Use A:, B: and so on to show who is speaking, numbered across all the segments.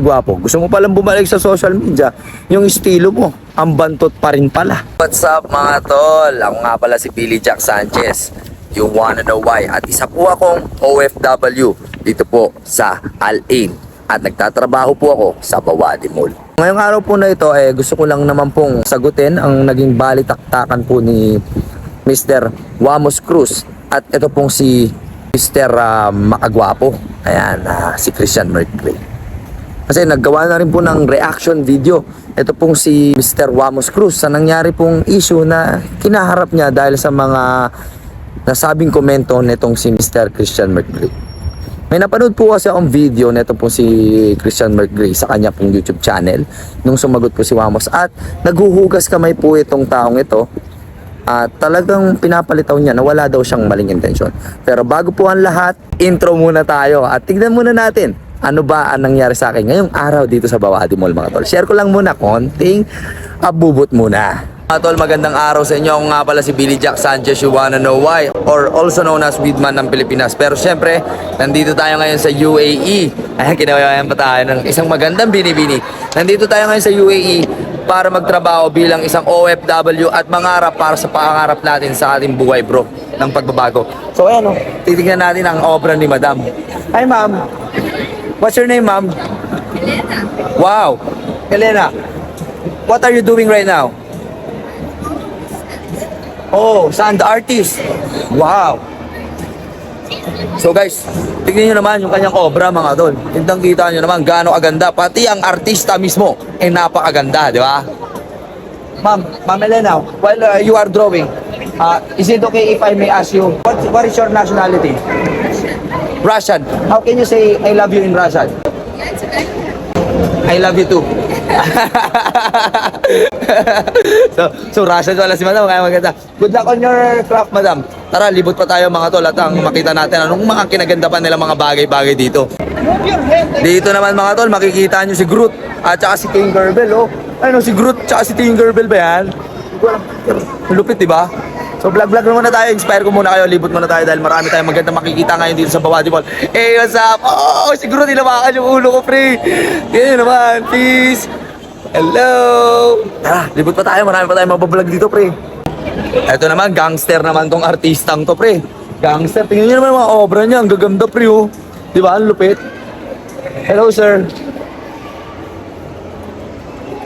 A: Maagwapo. Gusto mo palang bumalik sa social media, yung estilo mo, ang bantot pa rin pala. What's up mga tol? Ako nga pala si Billy Jack Sanchez. You wanna know why? At isa po akong OFW dito po sa Al-Ain. At nagtatrabaho po ako sa Bawadi Mall. Ngayong araw po na ito, eh, gusto ko lang naman pong sagutin ang naging balitaktakan po ni Mr. Wamos Cruz. At ito pong si Mr. ah, Maagwapo. Ayan, ah, si Christian Mercury. Kasi naggawa na rin po ng reaction video. Ito pong si Mr. Wamos Cruz sa nangyari pong issue na kinaharap niya dahil sa mga nasabing komento nitong si Mr. Christian Mercury. May napanood po kasi akong video nito po si Christian Mercury sa kanya pong YouTube channel nung sumagot po si Wamos at naghuhugas kamay po itong taong ito at talagang pinapalitaw niya na wala daw siyang maling intensyon. Pero bago po ang lahat, intro muna tayo at tignan muna natin ano ba ang nangyari sa akin ngayong araw dito sa Bawadi Mall mga tol. Share ko lang muna konting abubot muna. Mga tol, magandang araw sa inyo. Ako nga pala si Billy Jack Sanchez, you wanna know why? Or also known as Weedman ng Pilipinas. Pero syempre, nandito tayo ngayon sa UAE. Ayan, kinawayan pa tayo ng isang magandang binibini. Nandito tayo ngayon sa UAE para magtrabaho bilang isang OFW at mangarap para sa pangarap natin sa ating buhay bro ng pagbabago. So ayan o, titignan natin ang obra ni Madam. Hi ma'am. What's your name ma'am? Wow. Elena. What are you doing right now? Oh, sand artist. Wow. So guys, tignan nyo naman yung kanyang obra mga tol. Tintang kita nyo naman gaano kaganda. Pati ang artista mismo, eh napakaganda, di ba? Ma'am, Ma'am Elena, while uh, you are drawing, uh, is it okay if I may ask you, what, what is your nationality? Russian. How can you say I love you in Russian? I love you too. so, so Russian wala si Madam, kaya maganda. Good luck on your craft, Madam. Tara, libot pa tayo mga tol at ang makita natin anong mga kinaganda pa nila mga bagay-bagay dito. Dito naman mga tol, makikita nyo si Groot at saka si Tinkerbell, oh. Ano, si Groot tsaka si Tinkerbell ba yan? Lupit, di ba? So vlog-vlog na muna tayo, inspire ko muna kayo, libot muna tayo dahil marami tayong maganda makikita ngayon dito sa Bawadi Mall. Hey, what's up? Oh, siguro tinabakan yung ulo ko, pre. Ganyan naman, peace. Hello. Tara, libot pa tayo, marami pa tayong mabablog dito, pre. Ito naman, gangster naman tong artistang to, pre. Gangster, tingnan nyo naman mga obra niya, ang gaganda, pre, oh. Di ba, ang lupit? Hello, sir.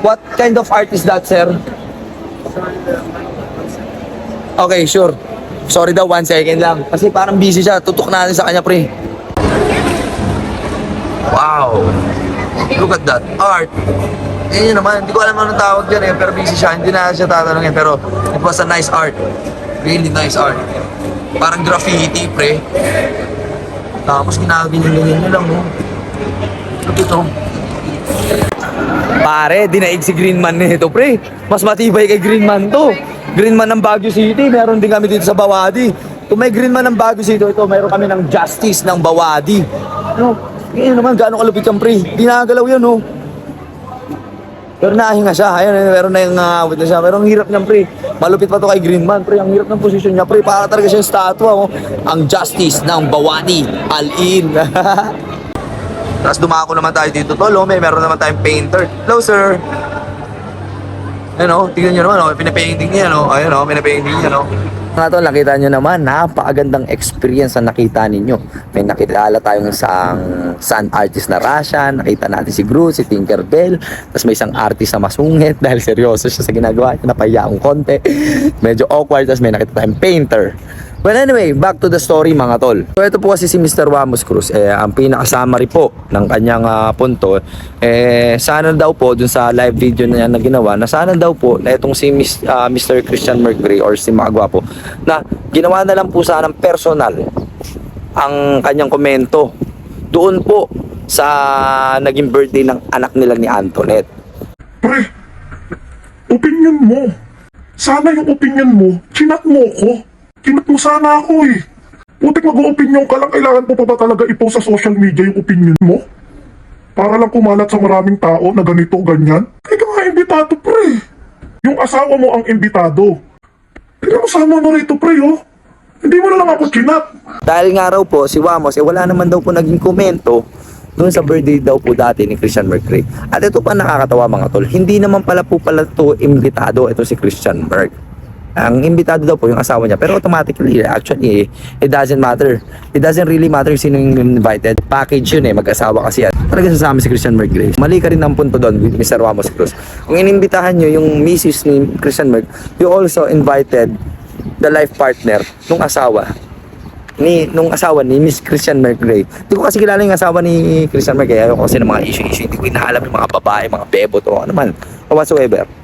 A: What kind of art is that, sir? Okay, sure. Sorry daw, one second lang. Kasi parang busy siya. Tutok natin sa kanya, pre. Wow. Look at that. Art. Yan yun naman. Hindi ko alam anong tawag dyan eh. Pero busy siya. Hindi na siya tatanungin. Pero it was a nice art. Really nice art. Parang graffiti, pre. Tapos ginaganyan-ganyan nyo lang, oh. Look ito. Pare, dinaig si Greenman nito, pre. Mas matibay kay Greenman to. Greenman ng Baguio City, meron din kami dito sa Bawadi. Kung may Greenman ng Baguio City, ito, meron kami ng Justice ng Bawadi. Ano? Ngayon naman, gaano kalupit yan, pre. Dinagalaw yan, oh. Pero nahinga siya. Ayun, meron na yung uh, na siya. Pero ang hirap niyan, pre. Malupit pa to kay Greenman, pre. Ang hirap ng posisyon niya, pre. Para talaga siya yung statwa, oh. Ang Justice ng Bawadi. Al-In. Tapos dumako naman tayo dito, tol. Oh, may meron naman tayong painter. Hello, sir. Ayun oh, tingnan nyo naman oh, pinapainting niya no. Ayun oh, pinapainting niya no. Nga tol, nakita nyo naman, napakagandang experience ang nakita ninyo. May nakilala tayong isang sun artist na Russian, nakita natin si Groot, si Tinkerbell, tapos may isang artist na masungit dahil seryoso siya sa ginagawa niya, napahiya akong konti. Medyo awkward, tapos may nakita tayong painter. Well anyway, back to the story mga tol. So ito po kasi si Mr. Wamos Cruz, eh, ang pinaka-summary po ng kanyang ah, punto, eh, sana daw po dun sa live video na yan na ginawa, na sana daw po na itong si Mis- ah, Mr. Christian Mercury or si Magwa po, na ginawa na lang po sana ng personal ang kanyang komento doon po sa naging birthday ng anak nila ni Antoinette.
B: Pre, opinion mo. Sana yung opinion mo, chinat mo ko. Chinat mo sana ako eh. Putik mag-opinion ka lang, kailangan mo pa ba talaga ipost sa social media yung opinion mo? Para lang kumalat sa maraming tao na ganito, ganyan? Ay ka nga imbitado, pre. Yung asawa mo ang imbitado. Tignan mo sama mo rito, pre, oh. Hindi mo na lang ako chinat.
A: Dahil nga raw po si Wamos, eh wala naman daw po naging komento doon sa birthday daw po dati ni Christian Mercury. At ito pa nakakatawa mga tol, hindi naman pala po pala to imbitado ito si Christian Merc. Ang imbitado daw po yung asawa niya. Pero automatically, actually, it doesn't matter. It doesn't really matter sino yung invited. Package yun eh, mag-asawa kasi yan. Talaga sasama si Christian Merc Grace. Mali ka rin ang punto doon with Mr. Ramos Cruz. Kung inimbitahan nyo yung misis ni Christian Merc, you also invited the life partner nung asawa ni nung asawa ni Miss Christian Mercury. Hindi ko kasi kilala yung asawa ni Christian Mercury. Ayoko kasi ng mga issue-issue. Hindi ko inaalam yung mga babae, mga bebot o ano man. O whatsoever.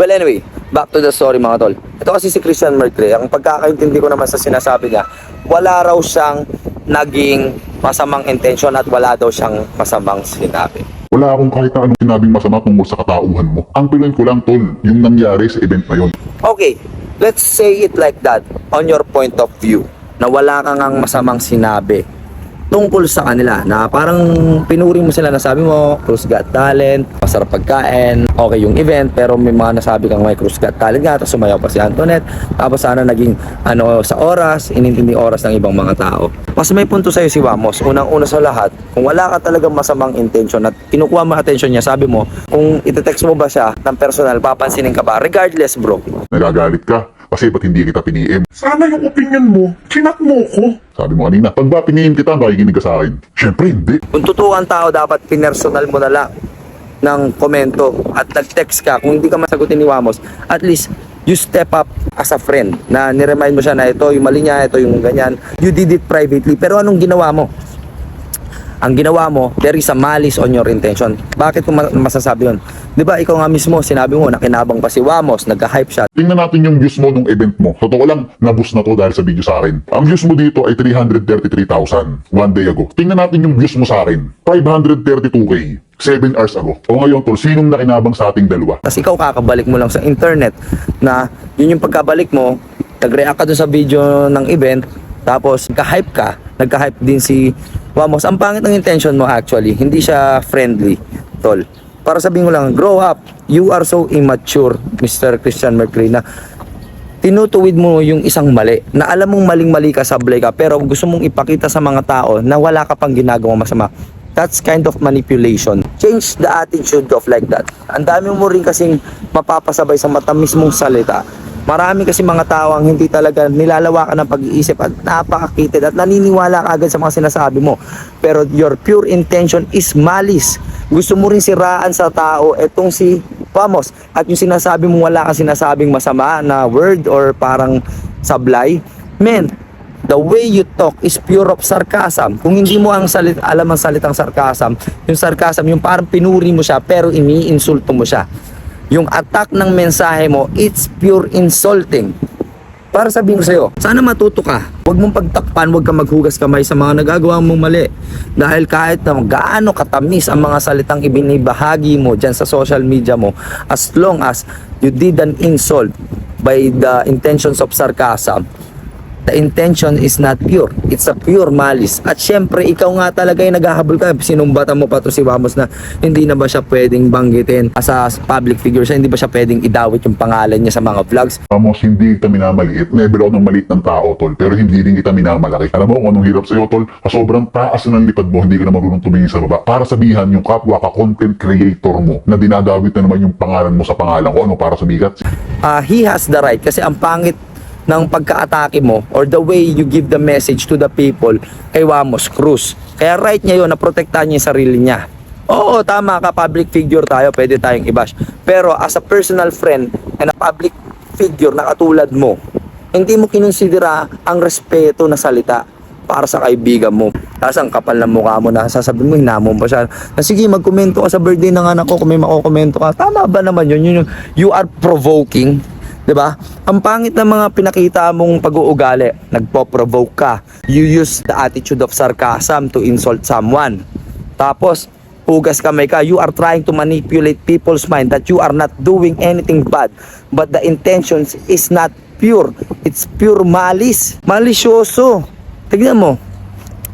A: Well, anyway, back to the story mga tol. Ito kasi si Christian Mercury, ang pagkakaintindi ko naman sa sinasabi niya, wala raw siyang naging masamang intention at wala daw siyang masamang sinabi.
B: Wala akong kahit anong sinabing masama tungkol sa katauhan mo. Ang pinuin ko lang, tol, yung nangyari sa event na yon.
A: Okay, let's say it like that on your point of view na wala kang ang masamang sinabi tungkol sa kanila na parang pinuri mo sila na sabi mo Cruz Got Talent, masarap pagkain, okay yung event pero may mga nasabi kang may Cruz Got Talent nga tapos sumayaw pa si Antoinette tapos sana naging ano sa oras, inintindi oras ng ibang mga tao. Mas may punto sa'yo si Wamos, unang-una sa lahat, kung wala ka talagang masamang intention at kinukuha mo attention niya, sabi mo, kung itetext mo ba siya ng personal, papansinin ka ba? Regardless bro,
B: Nagagalit ka kasi ba't hindi kita piniem? Sana yung opinion mo, chinat mo ko. Sabi mo kanina, pag ba piniem kita, makikinig ka sa akin? Siyempre hindi.
A: Kung totoo ang tao, dapat pinersonal mo na lang ng komento at nag-text ka. Kung hindi ka masagutin ni Wamos, at least you step up as a friend na niremind mo siya na ito yung mali niya, ito yung ganyan. You did it privately. Pero anong ginawa mo? Ang ginawa mo, there is a malice on your intention. Bakit ko ma- masasabi yun? Di ba ikaw nga mismo, sinabi mo, nakinabang pa si Wamos, nagka-hype siya.
B: Tingnan natin yung views mo nung event mo. Totoo lang, nabus na to dahil sa video sa akin. Ang views mo dito ay 333,000 one day ago. Tingnan natin yung views mo sa akin. 532k. 7 hours ago. O ngayon tol, sinong nakinabang sa ating dalawa?
A: Tapos ikaw kakabalik mo lang sa internet na yun yung pagkabalik mo, nag-react ka dun sa video ng event, tapos nagka-hype ka, nagka-hype din si Wamos. Ang pangit ng intention mo actually, hindi siya friendly, tol. Para sabihin ko lang, grow up. You are so immature, Mr. Christian Mercury, na tinutuwid mo yung isang mali na alam mong maling-mali ka, sablay ka, pero gusto mong ipakita sa mga tao na wala ka pang ginagawa masama. That's kind of manipulation. Change the attitude of like that. Ang dami mo rin kasing mapapasabay sa matamis mong salita. Marami kasi mga tao ang hindi talaga nilalawakan ng pag-iisip at napakakitid at naniniwala ka agad sa mga sinasabi mo. Pero your pure intention is malice. Gusto mo rin siraan sa tao etong si Pamos at yung sinasabi mo wala kang sinasabing masama na word or parang sablay. Men, the way you talk is pure of sarcasm. Kung hindi mo ang salit, alam ang salitang sarcasm, yung sarcasm, yung parang pinuri mo siya pero iniinsulto mo siya. Yung attack ng mensahe mo, it's pure insulting. Para sabihin ko sa'yo, sana matuto ka. Huwag mong pagtakpan, huwag kang maghugas kamay sa mga nagagawa mong mali. Dahil kahit na gaano katamis ang mga salitang ibinibahagi mo dyan sa social media mo, as long as you did an insult by the intentions of sarcasm, the intention is not pure. It's a pure malice. At syempre, ikaw nga talaga yung naghahabol ka. Sinumbatan mo pa to si Vamos na hindi na ba siya pwedeng banggitin as a public figure siya, hindi ba siya pwedeng idawit yung pangalan niya sa mga vlogs.
B: Vamos, hindi kita minamaliit. Never ako ng maliit ng tao, tol. Pero hindi rin kita minamalaki. Alam mo kung anong hirap sa'yo, tol? Sa sobrang taas na ng lipad mo, hindi ka na marunong tumingin sa baba. Para sabihan yung kapwa ka content creator mo na dinadawit na naman yung pangalan mo sa pangalan ko. Ano, para sumikat?
A: uh, he has the right kasi ang pangit ng pagka-atake mo or the way you give the message to the people kay Wamos Cruz. Kaya right niya yun na protektahan niya yung sarili niya. Oo, tama ka, public figure tayo, pwede tayong i-bash. Pero as a personal friend and a public figure na katulad mo, hindi mo kinonsidera ang respeto na salita para sa kaibigan mo. Tapos ang kapal ng mukha mo na sasabihin mo, hinamon pa siya. Na, sige, magkomento ka sa birthday ng anak ko kung may makokomento ka. Tama ba naman yun? yun yung, you are provoking. 'Di ba? Ang pangit ng mga pinakita mong pag-uugali, nagpo-provoke ka. You use the attitude of sarcasm to insult someone. Tapos hugas kamay ka, you are trying to manipulate people's mind that you are not doing anything bad. But the intentions is not pure. It's pure malice. Malisyoso. Tignan mo,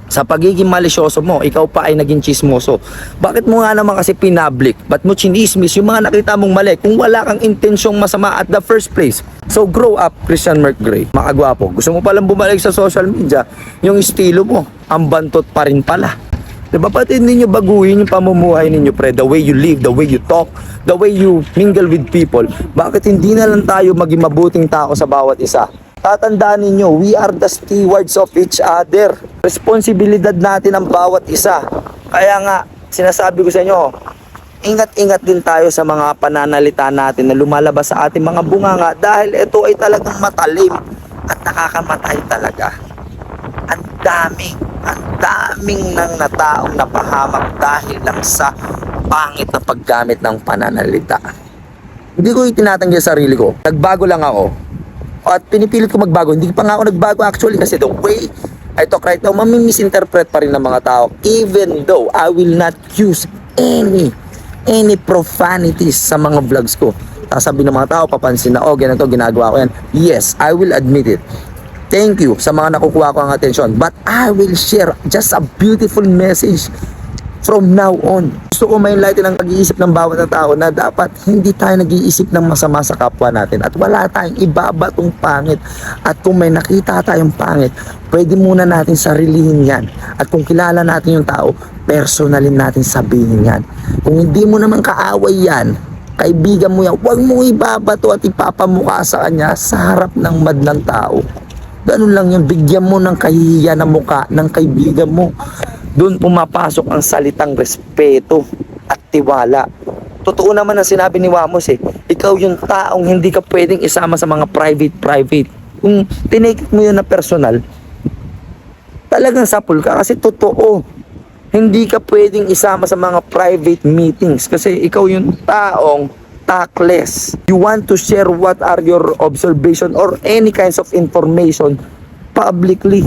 A: sa pagiging malisyoso mo, ikaw pa ay naging chismoso. Bakit mo nga naman kasi pinablik? Ba't mo chinismis yung mga nakita mong mali kung wala kang intensyong masama at the first place? So grow up, Christian Mercury. Makagwapo. Gusto mo palang bumalik sa social media, yung estilo mo, ang bantot pa rin pala. 'Di Di ba? Pati hindi nyo baguhin yung pamumuhay ninyo, pre. The way you live, the way you talk, the way you mingle with people. Bakit hindi na lang tayo maging mabuting tao sa bawat isa? Tatandaan ninyo, we are the stewards of each other. Responsibilidad natin ang bawat isa. Kaya nga, sinasabi ko sa inyo, ingat-ingat din tayo sa mga pananalita natin na lumalabas sa ating mga bunganga dahil ito ay talagang matalim at nakakamatay talaga. Ang daming, ang daming nang nataong napahamak dahil lang sa pangit na paggamit ng pananalita. Hindi ko itinatanggi sa sarili ko. Nagbago lang ako. At pinipilit ko magbago. Hindi pa nga ako nagbago actually kasi the way I talk right now, mamimisinterpret pa rin ng mga tao. Even though I will not use any any profanities sa mga vlogs ko. Tapos sabi ng mga tao, papansin na, oh, ganito, ginagawa ko yan. Yes, I will admit it. Thank you sa mga nakukuha ko ang atensyon. But I will share just a beautiful message from now on. Gusto ko ma-enlighten ang pag-iisip ng bawat tao na dapat hindi tayo nag-iisip ng masama sa kapwa natin at wala tayong ibabatong pangit. At kung may nakita tayong pangit, pwede muna natin sarilihin yan. At kung kilala natin yung tao, personalin natin sabihin yan. Kung hindi mo naman kaaway yan, kaibigan mo yan, huwag mo ibabato at ipapamukha sa kanya sa harap ng madlang tao. Ganun lang yun, bigyan mo ng kahihiyan ng muka ng kaibigan mo. Doon pumapasok ang salitang respeto at tiwala. Totoo naman ang sinabi ni Wamos eh. Ikaw yung taong hindi ka pwedeng isama sa mga private-private. Kung tinake mo yun na personal, talagang sapul ka kasi totoo. Hindi ka pwedeng isama sa mga private meetings kasi ikaw yung taong tactless. You want to share what are your observation or any kinds of information publicly.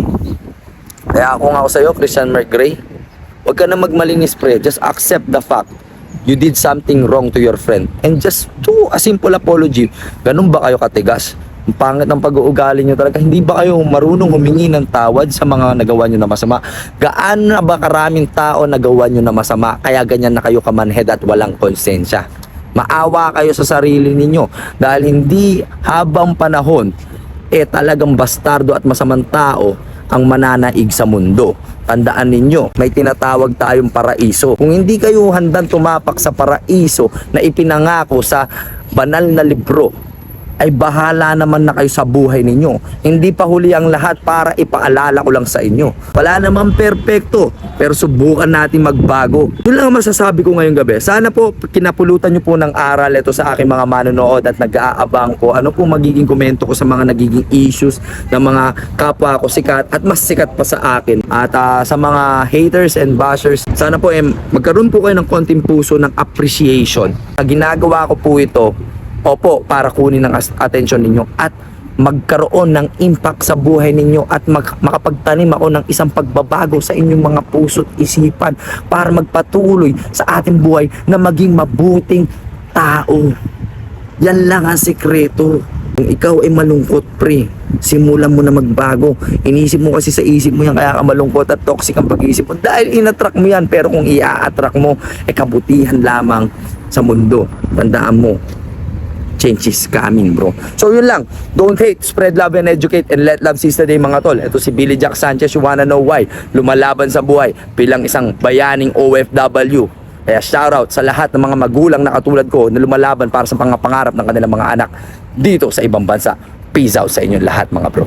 A: Kaya ako nga ako sa'yo, Christian McGray, huwag ka na magmalinis pre. Just accept the fact you did something wrong to your friend. And just do a simple apology. Ganun ba kayo katigas? Ang pangit ng pag-uugali nyo talaga. Hindi ba kayo marunong humingi ng tawad sa mga nagawa nyo na masama? Gaano na ba karaming tao nagawa nyo na masama? Kaya ganyan na kayo kamanhead at walang konsensya. Maawa kayo sa sarili ninyo dahil hindi habang panahon eh talagang bastardo at masamang tao ang mananaig sa mundo. Tandaan ninyo, may tinatawag tayong paraiso. Kung hindi kayo handang tumapak sa paraiso na ipinangako sa banal na libro, ay bahala naman na kayo sa buhay ninyo. Hindi pa huli ang lahat para ipaalala ko lang sa inyo. Wala namang perpekto, pero subukan natin magbago. Yun lang ang masasabi ko ngayong gabi. Sana po kinapulutan nyo po ng aral ito sa aking mga manonood at nag-aabang ko. Ano po magiging komento ko sa mga nagiging issues ng mga kapwa ko sikat at mas sikat pa sa akin. At ah, sa mga haters and bashers, sana po eh, magkaroon po kayo ng konting puso ng appreciation. Na ginagawa ko po ito Opo, para kunin ang atensyon ninyo at magkaroon ng impact sa buhay ninyo at mag- makapagtanim ako ng isang pagbabago sa inyong mga puso't isipan para magpatuloy sa ating buhay na maging mabuting tao. Yan lang ang sikreto. Kung ikaw ay malungkot, pre, simulan mo na magbago. Inisip mo kasi sa isip mo yan, kaya ka malungkot at toxic ang pag-iisip mo. Dahil inattract mo yan, pero kung i-attract mo, ay kabutihan lamang sa mundo. Tandaan mo, change is coming bro. So yun lang. Don't hate, spread love and educate and let love seize the day mga tol. Ito si Billy Jack Sanchez, you wanna know why? Lumalaban sa buhay bilang isang bayaning OFW. Kaya shoutout sa lahat ng mga magulang na katulad ko na lumalaban para sa pangarap ng kanilang mga anak dito sa ibang bansa. Peace out sa inyo lahat mga bro.